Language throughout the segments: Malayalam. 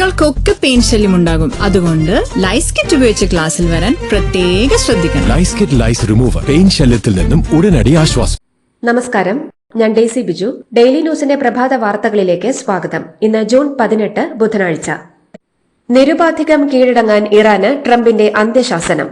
കുട്ടികൾക്കൊക്കെ പെയിൻ ശല്യം ഉണ്ടാകും. അതുകൊണ്ട് ലൈസ് കിറ്റ് ഉപയോഗിച്ച് ക്ലാസ്സിൽ വരാൻ പ്രത്യേക ശ്രദ്ധിക്കണം. Lice kit lice remover pain ശല്യത്തിൽ നിന്നും ഉടനടി ആശ്വാസം. നമസ്കാരം. ഞാൻ ഡെയ്സി ബിജു. ഡെയിലി ന്യൂസിന്റെ പ്രഭാത വാർത്തകളിലേക്ക് സ്വാഗതം. ഇന്ന് ജൂൺ പതിനെട്ട് ബുധനാഴ്ച. നിരുപാധികം കീഴടങ്ങാൻ ഇറാന് ട്രംപിന്റെ അന്ത്യശാസനം.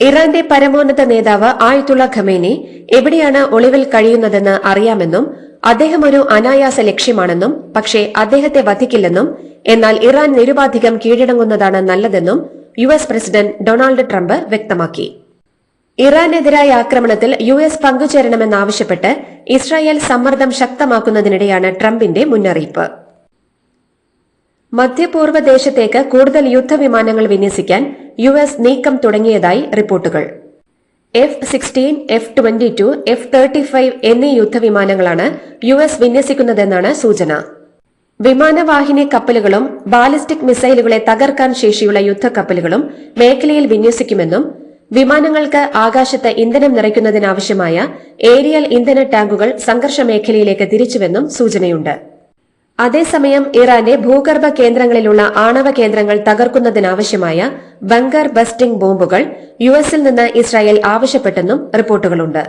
ഇറാന്റെ പരമോന്നത നേതാവ് ആയത്തുള്ള ഖമേനി എവിടെയാണ് ഒളിവിൽ കഴിയുന്നതെന്ന് അറിയാമെന്നും അദ്ദേഹം ഒരു അനായാസ ലക്ഷ്യമാണെന്നും പക്ഷേ അദ്ദേഹത്തെ വധിക്കില്ലെന്നും എന്നാൽ ഇറാൻ നിരുപാധികം കീഴടങ്ങുന്നതാണ് നല്ലതെന്നും U S president Donald Trump വ്യക്തമാക്കി. ഇറാനെതിരായ ആക്രമണത്തിൽ യു എസ് പങ്കുചേരണമെന്നാവശ്യപ്പെട്ട് ഇസ്രായേൽ സമ്മർദ്ദം ശക്തമാക്കുന്നതിനിടെയാണ് ട്രംപിന്റെ മുന്നറിയിപ്പ്. മധ്യപൂർവ ദേശത്തേക്ക് കൂടുതൽ യുദ്ധവിമാനങ്ങൾ വിന്യസിക്കാൻ യു എസ് നീക്കം തുടങ്ങിയതായി റിപ്പോർട്ടുകൾ. F sixteen F twenty two F thirty five എന്നീ യുദ്ധവിമാനങ്ങളാണ് യു എസ് വിന്യസിക്കുന്നതെന്നാണ് സൂചന. വിമാനവാഹിനി കപ്പലുകളും ബാലിസ്റ്റിക് മിസൈലുകളെ തകർക്കാൻ ശേഷിയുള്ള യുദ്ധക്കപ്പലുകളും മേഖലയിൽ വിന്യസിക്കുമെന്നും വിമാനങ്ങൾക്ക് ആകാശത്ത് ഇന്ധനം നിറയ്ക്കുന്നതിനാവശ്യമായ ഏരിയൽ ഇന്ധന ടാങ്കുകൾ സംഘർഷ മേഖലയിലേക്ക് തിരിച്ചുവെന്നും സൂചനയുണ്ട്. അതേസമയം ഇറാന്റെ ഭൂഗർഭ കേന്ദ്രങ്ങളിലുള്ള ആണവ കേന്ദ്രങ്ങൾ തകർക്കുന്നതിനാവശ്യമായ ബങ്കർ ബസ്റ്റിംഗ് ബോംബുകൾ യു എസിൽ നിന്ന് ഇസ്രായേൽ ആവശ്യപ്പെട്ടെന്നും റിപ്പോർട്ടുകളുണ്ട്.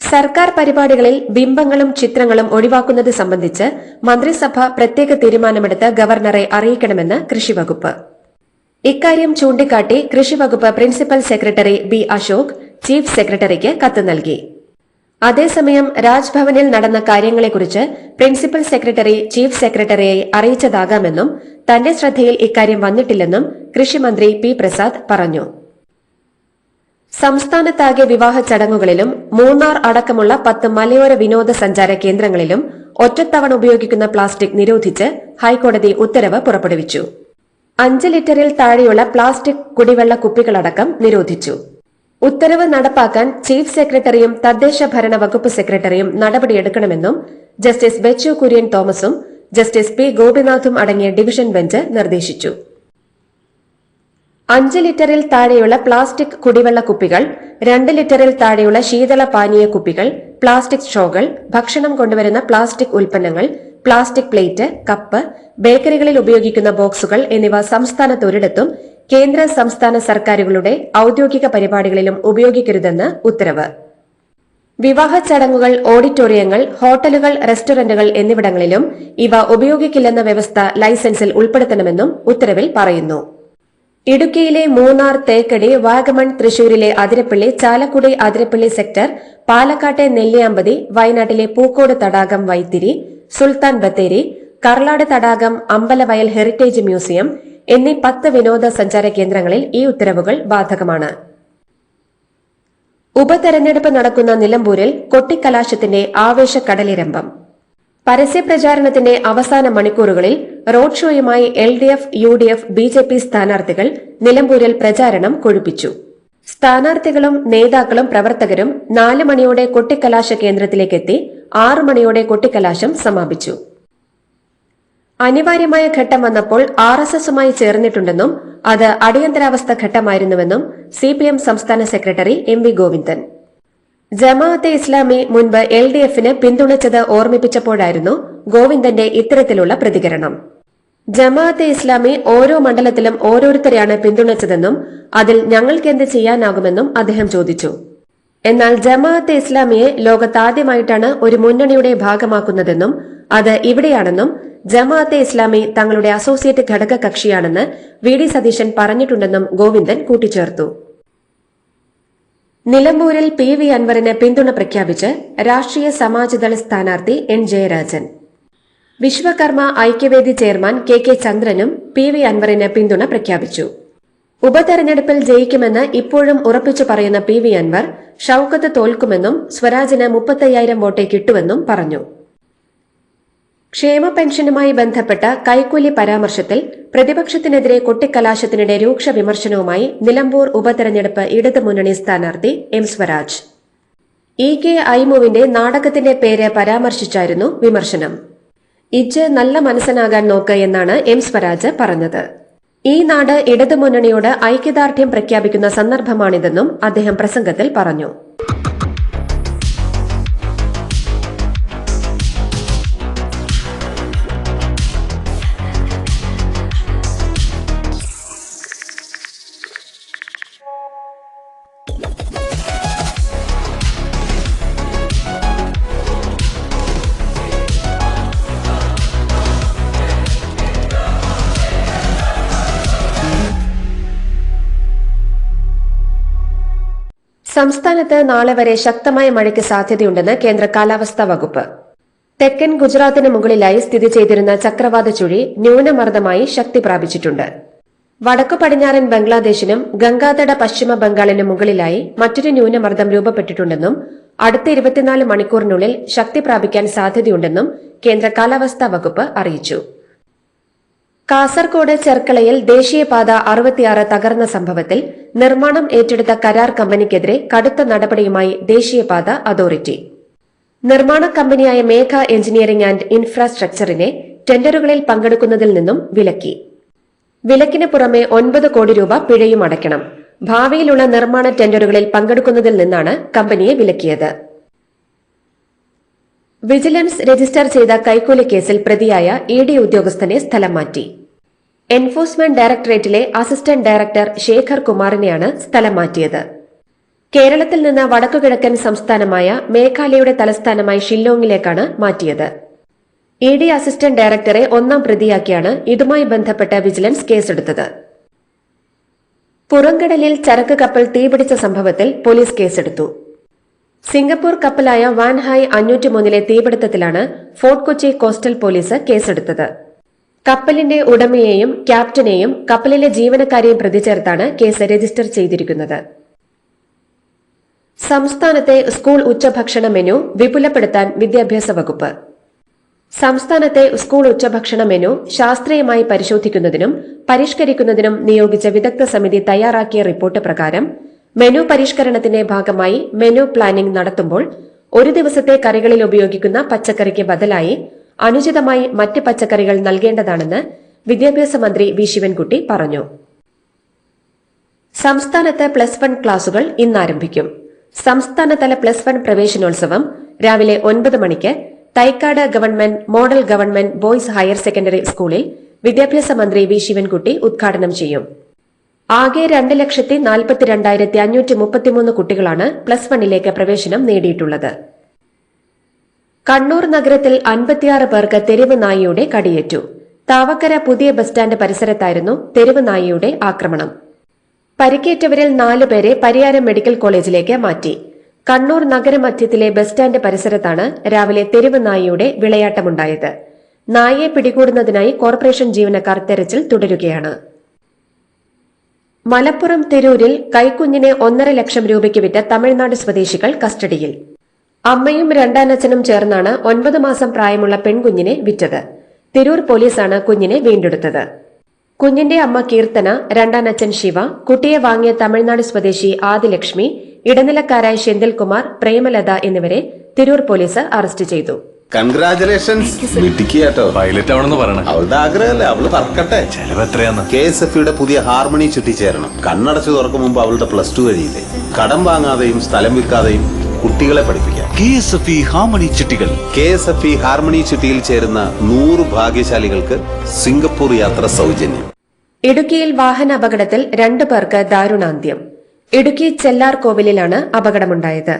സർക്കാർ പരിപാടികളിൽ ബിംബങ്ങളും ചിത്രങ്ങളും ഒഴിവാക്കുന്നത് സംബന്ധിച്ച് മന്ത്രിസഭ പ്രത്യേക തീരുമാനമെടുത്ത് ഗവർണറെ അറിയിക്കണമെന്ന് കൃഷിവകുപ്പ്. ഇക്കാര്യം ചൂണ്ടിക്കാട്ടി കൃഷിവകുപ്പ് principal secretary B Ashok chief സെക്രട്ടറിക്ക് കത്ത് നൽകി. അതേസമയം രാജ്ഭവനിൽ നടന്ന കാര്യങ്ങളെക്കുറിച്ച് പ്രിൻസിപ്പൽ സെക്രട്ടറി ചീഫ് സെക്രട്ടറിയെ അറിയിച്ചതാകാമെന്നും തന്റെ ശ്രദ്ധയിൽ ഇക്കാര്യം വന്നിട്ടില്ലെന്നും കൃഷിമന്ത്രി പി പ്രസാദ് പറഞ്ഞു. സംസ്ഥാനത്താകെ വിവാഹ ചടങ്ങുകളിലും മൂന്നാർ അടക്കമുള്ള പത്ത് മലയോര വിനോദസഞ്ചാര കേന്ദ്രങ്ങളിലും ഒറ്റത്തവണ ഉപയോഗിക്കുന്ന പ്ലാസ്റ്റിക് നിരോധിച്ച് ഹൈക്കോടതി ഉത്തരവ് പുറപ്പെടുവിച്ചു. അഞ്ച് ലിറ്ററിൽ താഴെയുള്ള പ്ലാസ്റ്റിക് കുടിവെള്ള കുപ്പികളടക്കം നിരോധിച്ചു. ഉത്തരവ് നടപ്പാക്കാൻ ചീഫ് സെക്രട്ടറിയും തദ്ദേശ ഭരണ വകുപ്പ് സെക്രട്ടറിയും നടപടിയെടുക്കണമെന്നും ജസ്റ്റിസ് ബെച്ചു കുര്യൻ തോമസും ജസ്റ്റിസ് പി ഗോപിനാഥും അടങ്ങിയ ഡിവിഷൻ ബെഞ്ച് നിർദ്ദേശിച്ചു. അഞ്ച് ലിറ്ററിൽ താഴെയുള്ള പ്ലാസ്റ്റിക് കുടിവെള്ള കുപ്പികൾ രണ്ട് ലിറ്ററിൽ താഴെയുള്ള ശീതള പാനീയ കുപ്പികൾ പ്ലാസ്റ്റിക് ഷോകൾ ഭക്ഷണം കൊണ്ടുവരുന്ന പ്ലാസ്റ്റിക് ഉൽപ്പന്നങ്ങൾ പ്ലാസ്റ്റിക് പ്ലേറ്റ് കപ്പ് ബേക്കറികളിൽ ഉപയോഗിക്കുന്ന ബോക്സുകൾ എന്നിവ സംസ്ഥാനത്തൊരിടത്തും കേന്ദ്ര സംസ്ഥാന സർക്കാരുകളുടെ ഔദ്യോഗിക പരിപാടികളിലും ഉപയോഗിക്കരുതെന്ന് ഉത്തരവ്. വിവാഹ ചടങ്ങുകൾ ഓഡിറ്റോറിയങ്ങൾ ഹോട്ടലുകൾ റെസ്റ്റോറന്റുകൾ എന്നിവിടങ്ങളിലും ഇവ ഉപയോഗിക്കില്ലെന്ന വ്യവസ്ഥ ലൈസൻസിൽ ഉൾപ്പെടുത്തണമെന്നും ഉത്തരവിൽ പറയുന്നു. ഇടുക്കിയിലെ മൂന്നാർ തേക്കടി വാഗമൺ തൃശൂരിലെ അതിരപ്പള്ളി ചാലക്കുടി അതിരപ്പള്ളി സെക്ടർ പാലക്കാട്ടെ നെല്ലിയാമ്പതി വയനാട്ടിലെ പൂക്കോട് തടാകം വൈത്തിരി സുൽത്താൻ ബത്തേരി കർളാട് തടാകം അമ്പലവയൽ ഹെറിറ്റേജ് മ്യൂസിയം എന്നീ പത്ത് വിനോദസഞ്ചാര കേന്ദ്രങ്ങളിൽ ഈ ഉത്തരവുകൾ ബാധകമാണ്. ഉപതെരഞ്ഞെടുപ്പ് നടക്കുന്ന നിലമ്പൂരിൽ കൊട്ടിക്കലാശത്തിന്റെ ആവേശക്കടലിരമ്പം. പരസ്യപ്രചാരണത്തിന്റെ അവസാന മണിക്കൂറുകളിൽ road ഷോയുമായി L D F U D F B J P സ്ഥാനാർത്ഥികൾ നിലമ്പൂരിൽ പ്രചാരണം കൊഴുപ്പിച്ചു. സ്ഥാനാർത്ഥികളും നേതാക്കളും പ്രവർത്തകരും നാല് മണിയോടെ കൊട്ടിക്കലാശ കേന്ദ്രത്തിലേക്കെത്തി ആറു മണിയോടെ കൊട്ടിക്കലാശം സമാപിച്ചു. അനിവാര്യമായ ഘട്ടം വന്നപ്പോൾ ആർ എസ് എസുമായി ചേർന്നിട്ടുണ്ടെന്നും അത് അടിയന്തരാവസ്ഥ ഘട്ടമായിരുന്നുവെന്നും സി പി എം സംസ്ഥാന secretary M V Govindan. Jamaate Islami മുൻപ് എൽ ഡി എഫിന് പിന്തുണച്ചത് ഓർമ്മിപ്പിച്ചപ്പോഴായിരുന്നു ഗോവിന്ദന്റെ ഇത്തരത്തിലുള്ള പ്രതികരണം. ജമാഅത്തെ ഇസ്ലാമി ഓരോ മണ്ഡലത്തിലും ഓരോരുത്തരെയാണ് പിന്തുണച്ചതെന്നും അതിൽ ഞങ്ങൾക്കെന്ത് ചെയ്യാനാകുമെന്നും അദ്ദേഹം ചോദിച്ചു. എന്നാൽ ജമാഅത്തെ ഇസ്ലാമിയെ ലോകത്താദ്യമായിട്ടാണ് ഒരു മുന്നണിയുടെ ഭാഗമാക്കുന്നതെന്നും അത് ഇവിടെയാണെന്നും ജമാഅത്തെ ഇസ്ലാമി തങ്ങളുടെ അസോസിയേറ്റ് ഘടക കക്ഷിയാണെന്ന് വി ഡി സതീശൻ പറഞ്ഞിട്ടുണ്ടെന്നും ഗോവിന്ദൻ കൂട്ടിച്ചേർത്തു. നിലമ്പൂരിൽ പി വി അൻവറിന് പിന്തുണ പ്രഖ്യാപിച്ച് രാഷ്ട്രീയ സമാജ്ദൾ സ്ഥാനാർത്ഥി N Jayarajan. Vishwakarma Aikyavedi chairman K K ചന്ദ്രനും പി വി അൻവറിന് പിന്തുണ പ്രഖ്യാപിച്ചു. ഉപതെരഞ്ഞെടുപ്പിൽ ജയിക്കുമെന്ന് ഇപ്പോഴും ഉറപ്പിച്ചു പറയുന്ന പി വി അൻവർ ഷൌക്കത്ത് തോൽക്കുമെന്നും സ്വരാജിന് മുപ്പത്തയ്യായിരം വോട്ടേ കിട്ടുമെന്നും പറഞ്ഞു. ക്ഷേമ പെൻഷനുമായി ബന്ധപ്പെട്ട കൈക്കൂലി പരാമർശത്തിൽ പ്രതിപക്ഷത്തിനെതിരെ കൊട്ടിക്കലാശത്തിനിടെ രൂക്ഷ വിമർശനവുമായി നിലമ്പൂർ ഉപതെരഞ്ഞെടുപ്പ് ഇടതുമുന്നണി സ്ഥാനാർത്ഥി എം സ്വരാജ്. ഇ കെ ഐമുവിന്റെ നാടകത്തിന്റെ പേര് പരാമർശിച്ചായിരുന്നു വിമർശനം. ഇജ് നല്ല മനസ്സനാകാൻ നോക്ക് എന്നാണ് എം സ്വരാജ് പറഞ്ഞത്. ഈ നാട് ഇടതുമുന്നണിയോട് ഐക്യദാർഢ്യം പ്രഖ്യാപിക്കുന്ന സന്ദർഭമാണിതെന്നും അദ്ദേഹം പ്രസംഗത്തിൽ പറഞ്ഞു. സംസ്ഥാനത്ത് നാളെ വരെ ശക്തമായ മഴയ്ക്ക് സാധ്യതയുണ്ടെന്ന് കേന്ദ്ര കാലാവസ്ഥാ വകുപ്പ്. തെക്കൻ ഗുജറാത്തിന് മുകളിലായി സ്ഥിതി ചെയ്തിരുന്ന ചക്രവാത ചുഴി ന്യൂനമർദ്ദമായി ശക്തി പ്രാപിച്ചിട്ടുണ്ട്. വടക്കു പടിഞ്ഞാറൻ ബംഗ്ലാദേശിനും ഗംഗാതട പശ്ചിമ ബംഗാളിനും മുകളിലായി മറ്റൊരു ന്യൂനമർദ്ദം രൂപപ്പെട്ടിട്ടുണ്ടെന്നും അടുത്ത ഇരുപത്തിനാല് മണിക്കൂറിനുള്ളിൽ ശക്തി പ്രാപിക്കാൻ സാധ്യതയുണ്ടെന്നും കേന്ദ്ര കാലാവസ്ഥാ വകുപ്പ് അറിയിച്ചു. കാസർകോട് ചെർക്കളയിൽ ദേശീയപാത അറുപത്തിയാറ് തകർന്ന സംഭവത്തിൽ നിർമ്മാണം ഏറ്റെടുത്ത കരാർ കമ്പനിക്കെതിരെ കടുത്ത നടപടിയുമായി ദേശീയപാത അതോറിറ്റി. നിർമ്മാണ കമ്പനിയായ മേഘ എഞ്ചിനീയറിംഗ് ആൻഡ് ഇൻഫ്രാസ്ട്രക്ചറിനെ ടെൻഡറുകളിൽ പങ്കെടുക്കുന്നതിൽ നിന്നും വിലക്കി. വിലക്കിന് പുറമെ ഒൻപത് കോടി രൂപ പിഴയും അടയ്ക്കണം. ഭാവിയിലുള്ള നിർമ്മാണ ടെൻഡറുകളിൽ പങ്കെടുക്കുന്നതിൽ നിന്നാണ് കമ്പനിയെ വിലക്കിയത്. വിജിലൻസ് രജിസ്റ്റർ ചെയ്ത കൈക്കൂലി കേസിൽ പ്രതിയായ ഇ ഡി ഉദ്യോഗസ്ഥനെ സ്ഥലം മാറ്റി. എൻഫോഴ്സ്മെന്റ് ഡയറക്ടറേറ്റിലെ അസിസ്റ്റന്റ് ഡയറക്ടർ ശേഖർ കുമാറിനെയാണ് സ്ഥലം മാറ്റിയത്. കേരളത്തിൽ നിന്ന് വടക്കുകിഴക്കൻ സംസ്ഥാനമായ മേഘാലയയുടെ തലസ്ഥാനമായി ഷില്ലോങ്ങിലേക്കാണ് മാറ്റിയത്. ഇ ഡി അസിസ്റ്റന്റ് ഡയറക്ടറെ ഒന്നാം പ്രതിയാക്കിയാണ് ഇതുമായി ബന്ധപ്പെട്ട വിജിലൻസ് കേസെടുത്തത്. പുറംകടലിൽ ചരക്ക് കപ്പൽ തീപിടിച്ച സംഭവത്തിൽ പോലീസ് കേസെടുത്തു. സിംഗപ്പൂർ കപ്പലായ വാൻഹായ് അഞ്ഞൂറ്റിമൂന്നിലെ തീപിടുത്തത്തിലാണ് ഫോർട്ട് കൊച്ചി കോസ്റ്റൽ പോലീസ് കേസെടുത്തത്. കപ്പലിന്റെ ഉടമയെയും ക്യാപ്റ്റനെയും കപ്പലിലെ ജീവനക്കാരെയും പ്രതി ചേർത്താണ് കേസ് രജിസ്റ്റർ ചെയ്തിരിക്കുന്നത്. സംസ്ഥാനത്തെ സ്കൂൾ ഉച്ചഭക്ഷണ മെനു വിപുലപ്പെടുത്താൻ വിദ്യാഭ്യാസ വകുപ്പ്. സംസ്ഥാനത്തെ സ്കൂൾ ഉച്ചഭക്ഷണ മെനു ശാസ്ത്രീയമായി പരിശോധിക്കുന്നതിനും പരിഷ്കരിക്കുന്നതിനും നിയോഗിച്ച വിദഗ്ധ സമിതി തയ്യാറാക്കിയ റിപ്പോർട്ട് പ്രകാരം മെനു പരിഷ്കരണത്തിന്റെ ഭാഗമായി മെനു പ്ലാനിംഗ് നടത്തുമ്പോൾ ഒരു ദിവസത്തെ കറികളിൽ ഉപയോഗിക്കുന്ന പച്ചക്കറിക്ക് ബദലായി അനുചിതമായി മറ്റ് പച്ചക്കറികൾ നൽകേണ്ടതാണെന്ന് വിദ്യാഭ്യാസ മന്ത്രി വി ശിവൻകുട്ടി പറഞ്ഞു. സംസ്ഥാനത്ത് പ്ലസ് വൺ ക്ലാസുകൾ ഇന്നാരംഭിക്കും. സംസ്ഥാനതല പ്ലസ് വൺ പ്രവേശനോത്സവം രാവിലെ ഒൻപത് മണിക്ക് Thycaud government model government boys higher secondary സ്കൂളിൽ വിദ്യാഭ്യാസ മന്ത്രി വി ശിവൻകുട്ടി ഉദ്ഘാടനം ചെയ്യും. ആകെ രണ്ട് ലക്ഷത്തി നാൽപ്പത്തിരണ്ടായിരത്തി അഞ്ഞൂറ്റി മുപ്പത്തിമൂന്ന് കുട്ടികളാണ് പ്ലസ് വണ്ണിലേക്ക് പ്രവേശനം നേടിയിട്ടുള്ളത്. കണ്ണൂർ നഗരത്തിൽ അൻപത്തിയാറ് പേർക്ക് തെരുവ് നായിയുടെ കടിയേറ്റു. താവക്കര പുതിയ ബസ് സ്റ്റാൻഡ് പരിസരത്തായിരുന്നു തെരുവ് നായിയുടെ ആക്രമണം. പരിക്കേറ്റവരിൽ നാലുപേരെ പരിയാരം മെഡിക്കൽ കോളേജിലേക്ക് മാറ്റി. കണ്ണൂർ നഗരമധ്യത്തിലെ ബസ് സ്റ്റാൻഡ് പരിസരത്താണ് രാവിലെ തെരുവ് നായിയുടെ വിളയാട്ടമുണ്ടായത്. നായയെ പിടികൂടുന്നതിനായി കോർപ്പറേഷൻ ജീവനക്കാർ തെരച്ചിൽ തുടരുകയാണ്. മലപ്പുറം തിരൂരിൽ കൈക്കുഞ്ഞിനെ ഒന്നര ലക്ഷം രൂപയ്ക്ക് വിറ്റ തമിഴ്നാട് സ്വദേശികൾ കസ്റ്റഡിയിൽ. അമ്മയും രണ്ടാനച്ഛനും ചേർന്നാണ് ഒൻപത് മാസം പ്രായമുള്ള പെൺകുഞ്ഞിനെ വിറ്റത്. തിരൂർ പോലീസാണ് കുഞ്ഞിനെ വീണ്ടെടുത്തത്. കുഞ്ഞിന്റെ അമ്മ കീർത്തന രണ്ടാനച്ഛൻ ശിവ കുട്ടിയെ വാങ്ങിയ തമിഴ്നാട് സ്വദേശി ആദിലക്ഷ്മി ഇടനിലക്കാരായ ശെന്തിൽകുമാർ പ്രേമലത എന്നിവരെ തിരൂർ പോലീസ് അറസ്റ്റ് ചെയ്തു. കൺഗ്രാചുലേഷൻസ് പൈലറ്റ് ആവണമെന്ന് പറയണം. അവളുടെ ആഗ്രഹമല്ലേ? അവൾ പറക്കട്ടെ ചെലവ് എത്രയാന്ന്? കെ എസ് എഫ് യുടെ പുതിയ ഹാർമണി ചുറ്റിച്ചേരണം. കണ്ണടച്ചു തുറക്കും മുമ്പ് അവളുടെ പ്ലസ് ടു കഴിയില്ലേ? കടം വാങ്ങാതെയും സ്ഥലം വിൽക്കാതെയും കുട്ടികളെ പഠിപ്പിക്കാം. K S F E harmony ചിട്ടികൾ. K S F E harmony ചിട്ടിയിൽ ചേരുന്ന നൂറ് ഭാഗ്യശാലികൾക്ക് സിംഗപ്പൂർ യാത്ര സൗജന്യം. ഇടുക്കിയിൽ വാഹന അപകടത്തിൽ രണ്ടു പേർക്ക് ദാരുണാന്ത്യം. ഇടുക്കി ചെല്ലാർ കോവിലിലാണ് അപകടമുണ്ടായത്.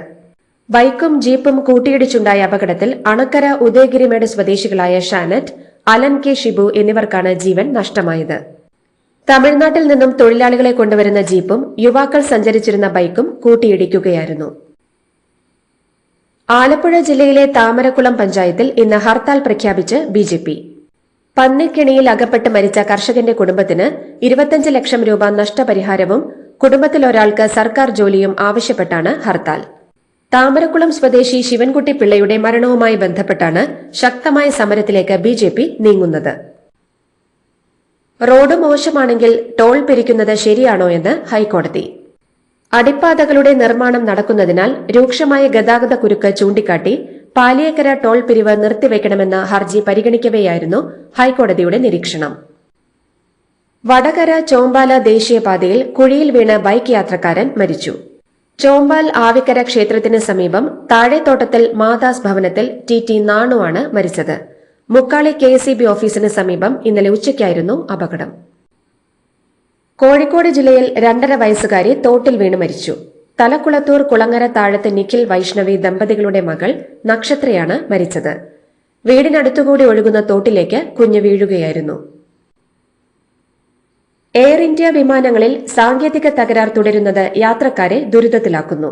ബൈക്കും ജീപ്പും കൂട്ടിയിടിച്ചുണ്ടായ അപകടത്തിൽ അണക്കര ഉദയഗിരിമേട് സ്വദേശികളായ ഷാനറ്റ് അലൻ കെ ഷിബു എന്നിവർക്കാണ് ജീവൻ നഷ്ടമായത്. തമിഴ്നാട്ടിൽ നിന്നും തൊഴിലാളികളെ കൊണ്ടുവരുന്ന ജീപ്പും യുവാക്കൾ സഞ്ചരിച്ചിരുന്ന ബൈക്കും കൂട്ടിയിടിക്കുകയായിരുന്നു. ആലപ്പുഴ ജില്ലയിലെ താമരക്കുളം പഞ്ചായത്തിൽ ഇന്ന് ഹർത്താൽ പ്രഖ്യാപിച്ച് ബി ജെ പി. പന്നിക്കിണിയിൽ അകപ്പെട്ട് മരിച്ച കർഷകന്റെ കുടുംബത്തിന് ഇരുപത്തിയഞ്ച് ലക്ഷം രൂപ നഷ്ടപരിഹാരവും കുടുംബത്തിലൊരാൾക്ക് സർക്കാർ ജോലിയും ആവശ്യപ്പെട്ടാണ് ഹർത്താൽ. താമരക്കുളം സ്വദേശി ശിവൻകുട്ടി പിള്ളയുടെ മരണവുമായി ബന്ധപ്പെട്ടാണ് ശക്തമായ സമരത്തിലേക്ക് ബി ജെ പി നീങ്ങുന്നത്. റോഡ് മോശമാണെങ്കിൽ ടോൾ പിരിക്കുന്നത് ശരിയാണോ എന്ന് ഹൈക്കോടതി. അടിപ്പാതകളുടെ നിർമ്മാണം നടക്കുന്നതിനാൽ രൂക്ഷമായ ഗതാഗത കുരുക്ക് ചൂണ്ടിക്കാട്ടി പാലിയേക്കര ടോൾ പിരിവ് നിർത്തിവെക്കണമെന്ന ഹർജി പരിഗണിക്കവെയായിരുന്നു ഹൈക്കോടതിയുടെ നിരീക്ഷണം. വടകര ചോമ്പാല ദേശീയപാതയിൽ കുഴിയിൽ വീണ ബൈക്ക് യാത്രക്കാരൻ മരിച്ചു. ചോമ്പാൽ ആവിക്കര ക്ഷേത്രത്തിന് സമീപം താഴെത്തോട്ടത്തിൽ മാതാസ് ഭവനത്തിൽ ടി ടി നാണുവാണ് മരിച്ചത്. മുക്കാളി കെ ഓഫീസിന് സമീപം ഇന്നലെ ഉച്ചയ്ക്കായിരുന്നു അപകടം. കോഴിക്കോട് ജില്ലയിൽ രണ്ടര വയസ്സുകാരി തോട്ടിൽ വീണ് മരിച്ചു. തലക്കുളത്തൂർ കുളങ്ങര താഴത്ത് നിഖിൽ വൈഷ്ണവി ദമ്പതികളുടെ മകൾ നക്ഷത്രയാണ് മരിച്ചത്. വീടിനടുത്തുകൂടി ഒഴുകുന്ന തോട്ടിലേക്ക് കുഞ്ഞു വീഴുകയായിരുന്നു. എയർ ഇന്ത്യ വിമാനങ്ങളിൽ സാങ്കേതിക തകരാർ തുടരുന്നത് യാത്രക്കാരെ ദുരിതത്തിലാക്കുന്നു.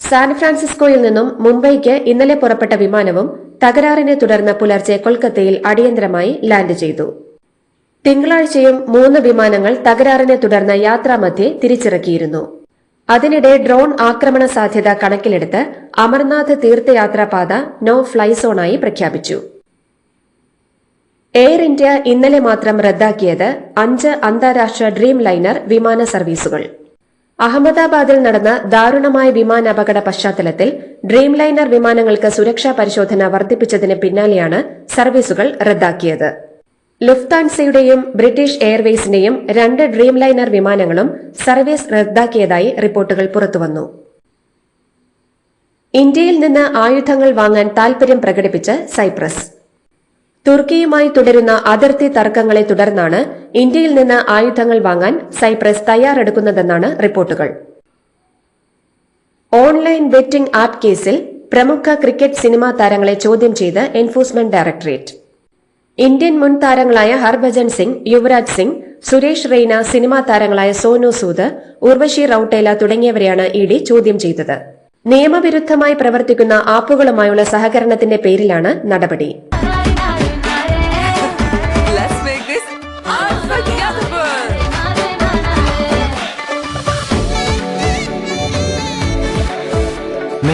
സാൻ ഫ്രാൻസിസ്കോയിൽ നിന്നും മുംബൈക്ക് ഇന്നലെ പുറപ്പെട്ട വിമാനവും തകരാറിനെ തുടർന്ന് പുലർച്ചെ കൊൽക്കത്തയിൽ അടിയന്തരമായി ലാൻഡ് ചെയ്തു. തിങ്കളാഴ്ചയും മൂന്ന് വിമാനങ്ങൾ തകരാറിനെ തുടർന്ന് യാത്രാമധ്യേ തിരിച്ചിറക്കിയിരുന്നു. അതിനിടെ ഡ്രോൺ ആക്രമണ സാധ്യത കണക്കിലെടുത്ത് അമർനാഥ് തീർത്ഥയാത്രാപാത നോ ഫ്ലൈ സോണായി പ്രഖ്യാപിച്ചു. എയർ ഇന്ത്യ ഇന്നലെ മാത്രം റദ്ദാക്കിയത് അഞ്ച് അന്താരാഷ്ട്ര ഡ്രീം ലൈനർ വിമാന സർവീസുകൾ. അഹമ്മദാബാദിൽ നടന്ന ദാരുണമായ വിമാനാപകട പശ്ചാത്തലത്തിൽ ഡ്രീം ലൈനർ വിമാനങ്ങൾക്ക് സുരക്ഷാ പരിശോധന വർദ്ധിപ്പിച്ചതിന് പിന്നാലെയാണ് സർവീസുകൾ റദ്ദാക്കിയത്. ലുഫ്താൻസയുടെയും ബ്രിട്ടീഷ് എയർവേസിന്റെയും രണ്ട് ഡ്രീം ലൈനർ വിമാനങ്ങളും സർവീസ് റദ്ദാക്കിയതായി റിപ്പോർട്ടുകൾ പുറത്തുവന്നു. ഇന്ത്യയിൽ നിന്ന് ആയുധങ്ങൾ വാങ്ങാൻ താൽപര്യം പ്രകടിപ്പിച്ച് സൈപ്രസ്. തുർക്കിയുമായി തുടരുന്ന അതിർത്തി തർക്കങ്ങളെ തുടർന്നാണ് ഇന്ത്യയിൽ നിന്ന് ആയുധങ്ങൾ വാങ്ങാൻ സൈപ്രസ് തയ്യാറെടുക്കുന്നതെന്നാണ് റിപ്പോർട്ടുകൾ. ഓൺലൈൻ ബെറ്റിംഗ് ആപ്പ് കേസിൽ പ്രമുഖ ക്രിക്കറ്റ് സിനിമാ താരങ്ങളെ ചോദ്യം ചെയ്ത് എൻഫോഴ്സ്മെന്റ് ഡയറക്ടറേറ്റ്. ഇന്ത്യൻ മുൻ താരങ്ങളായ ഹർഭജൻ സിംഗ് യുവരാജ് സിംഗ് സുരേഷ് റെയ്ന സിനിമാ താരങ്ങളായ സോനു സൂദ് ഉർവശി റൌട്ടേല തുടങ്ങിയവരെയാണ് ഇ ഡി ചോദ്യം ചെയ്തത്. നിയമവിരുദ്ധമായി പ്രവർത്തിക്കുന്ന ആപ്പുകളുമായുള്ള സഹകരണത്തിന്റെ പേരിലാണ് നടപടി.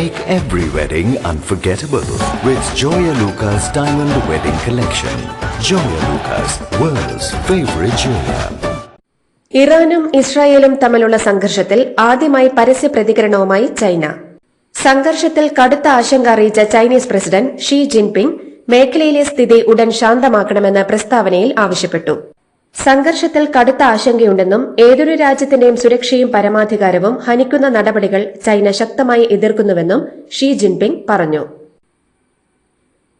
Make every wedding unforgettable with Joya Lucas Diamond Wedding Collection. Joya Lucas, world's favorite jeweler. ഇറാനും ഇസ്രായേലും തമ്മിലുള്ള സംഘർഷത്തിൽ ആദ്യമായി പരസ്യ പ്രതികരണവുമായി ചൈന സംഘർഷത്തിൽ കടുത്ത ആശങ്ക അറിയിച്ച ചൈനീസ് പ്രസിഡന്റ് ഷീ ജിൻപിങ് മേഖലയിലെ സ്ഥിതി ഉടൻ ശാന്തമാക്കണമെന്ന് പ്രസ്താവനയിൽ ആവശ്യപ്പെട്ടു സംഘർഷത്തിൽ കടുത്ത ആശങ്കയുണ്ടെന്നും ഏതൊരു രാജ്യത്തിന്റെയും സുരക്ഷയും പരമാധികാരവും ഹനിക്കുന്ന നടപടികൾ ചൈന ശക്തമായി എതിർക്കുന്നുവെന്നും ഷീ ജിൻപിങ് പറഞ്ഞു.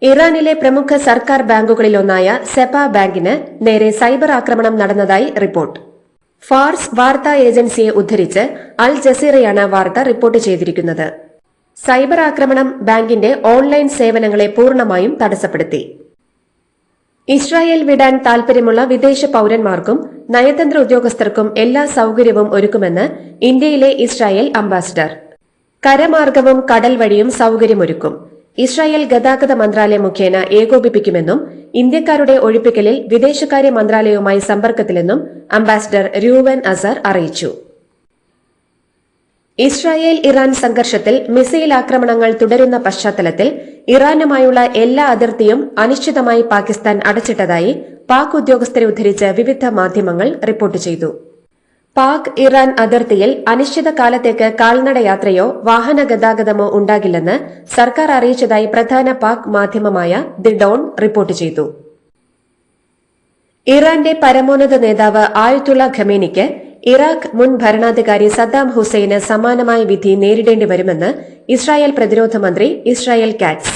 ഇറാനിലെ പ്രമുഖ സർക്കാർ ബാങ്കുകളിലൊന്നായ സെപ ബാങ്കിന് നേരെ സൈബർ ആക്രമണം നടന്നതായി റിപ്പോർട്ട്. ഫാർസ് വാർത്താ ഏജൻസിയെ ഉദ്ധരിച്ച് അൽ ജസീറയാണ് വാർത്ത റിപ്പോർട്ട് ചെയ്തിരിക്കുന്നത്. സൈബർ ആക്രമണം ബാങ്കിന്റെ ഓൺലൈൻ സേവനങ്ങളെ പൂർണമായും തടസ്സപ്പെടുത്തി. ഇസ്രായേൽ വിടാൻ താൽപര്യമുള്ള വിദേശ പൌരന്മാർക്കും നയതന്ത്ര ഉദ്യോഗസ്ഥർക്കും എല്ലാ സൌകര്യവും ഒരുക്കുമെന്ന് ഇന്ത്യയിലെ ഇസ്രായേൽ അംബാസിഡർ. കരമാർഗവും കടൽ വഴിയും സൌകര്യമൊരുക്കും. ഇസ്രായേൽ ഗതാഗത മന്ത്രാലയം മുഖേന ഏകോപിപ്പിക്കുമെന്നും ഇന്ത്യക്കാരുടെ ഒഴിപ്പിക്കലിൽ വിദേശകാര്യ മന്ത്രാലയവുമായി സമ്പർക്കത്തിലെന്നും അംബാസിഡർ രൂവൻ അസർ അറിയിച്ചു. ഇസ്രായേൽ ഇറാൻ സംഘർഷത്തിൽ മിസൈൽ ആക്രമണങ്ങൾ തുടരുന്ന പശ്ചാത്തലത്തിൽ ഇറാനുമായുള്ള എല്ലാ അതിർത്തിയും അനിശ്ചിതമായി പാകിസ്ഥാൻ അടച്ചിട്ടതായി പാക് ഉദ്യോഗസ്ഥരെ ഉദ്ധരിച്ച് വിവിധ മാധ്യമങ്ങൾ റിപ്പോർട്ട് ചെയ്തു. പാക് ഇറാൻ അതിർത്തിയിൽ അനിശ്ചിതകാലത്തേക്ക് കാലത്തേക്ക് കാൽനടയാത്രയോ വാഹന ഗതാഗതമോ ഉണ്ടാകില്ലെന്ന് സർക്കാർ അറിയിച്ചതായി പ്രധാന പാക് മാധ്യമമായ ദി ഡോൺ റിപ്പോർട്ട് ചെയ്തു. ഇറാന്റെ പരമോന്നത നേതാവ് ആയത്തുള്ള ഖമേനിക്ക് ഇറാഖ് മുൻ ഭരണാധികാരി സദ്ദാം ഹുസൈന് സമാനമായ വിധി നേരിടേണ്ടി വരുമെന്ന് ഇസ്രായേൽ പ്രതിരോധ മന്ത്രി ഇസ്രായേൽ കാറ്റ്സ്.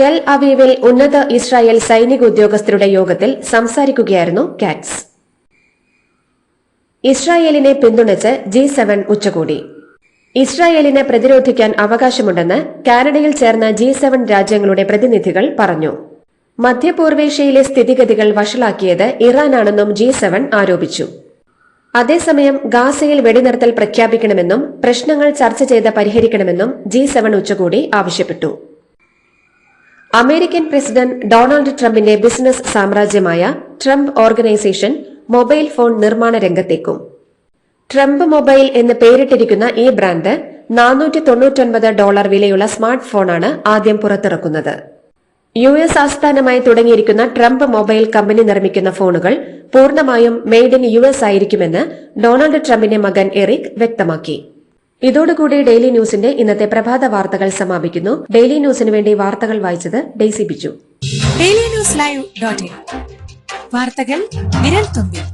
ടെൽ അവീവിൽ ഉന്നത ഇസ്രായേൽ സൈനിക ഉദ്യോഗസ്ഥരുടെ യോഗത്തിൽ സംസാരിക്കുകയായിരുന്നു കാറ്റ്സ്. ഇസ്രായേലിനെ പിന്തുണച്ച് ജി സെവൻ ഉച്ചകോടി. ഇസ്രായേലിനെ പ്രതിരോധിക്കാൻ അവകാശമുണ്ടെന്ന് കാനഡയിൽ ചേർന്ന ജി സെവൻ രാജ്യങ്ങളുടെ പ്രതിനിധികൾ പറഞ്ഞു. മധ്യപൂർവേഷ്യയിലെ സ്ഥിതിഗതികൾ വഷളാക്കിയത് ഇറാനാണെന്നും ജി സെവൻ ആരോപിച്ചു. അതേസമയം ഗാസയിൽ വെടിനിർത്തൽ പ്രഖ്യാപിക്കണമെന്നും പ്രശ്നങ്ങൾ ചർച്ച ചെയ്ത് പരിഹരിക്കണമെന്നും ജി സെവൻ ഉച്ചകോടി ആവശ്യപ്പെട്ടു. അമേരിക്കൻ പ്രസിഡന്റ് ഡൊണാൾഡ് ട്രംപിന്റെ ബിസിനസ് സാമ്രാജ്യമായ ട്രംപ് ഓർഗനൈസേഷൻ മൊബൈൽ ഫോൺ നിർമ്മാണ രംഗത്തേക്കും. ട്രംപ് മൊബൈൽ എന്ന് പേരിട്ടിരിക്കുന്ന ഈ ബ്രാൻഡ് നാനൂറ്റി തൊണ്ണൂറ്റൊൻപത് ഡോളർ വിലയുള്ള സ്മാർട്ട് ഫോണാണ് ആദ്യം പുറത്തിറക്കുന്നത്. യു എസ് ആസ്ഥാനമായി തുടങ്ങിയിരിക്കുന്ന ട്രംപ് മൊബൈൽ കമ്പനി നിർമ്മിക്കുന്ന ഫോണുകൾ പൂർണമായും മെയ്ഡ് ഇൻ യു എസ് ആയിരിക്കുമെന്ന് ഡൊണാൾഡ് ട്രംപിന്റെ മകൻ എറിക് വ്യക്തമാക്കി. ഇതോടുകൂടി ഡെയിലി ന്യൂസിന്റെ ഇന്നത്തെ പ്രഭാത വാർത്തകൾ സമാപിക്കുന്നു. ഡെയിലി ന്യൂസിന് വേണ്ടി വാർത്തകൾ വായിച്ചത് Daisy Biju. Daily news live വാർത്തകൾ വിരൽ തുമ്പിൽ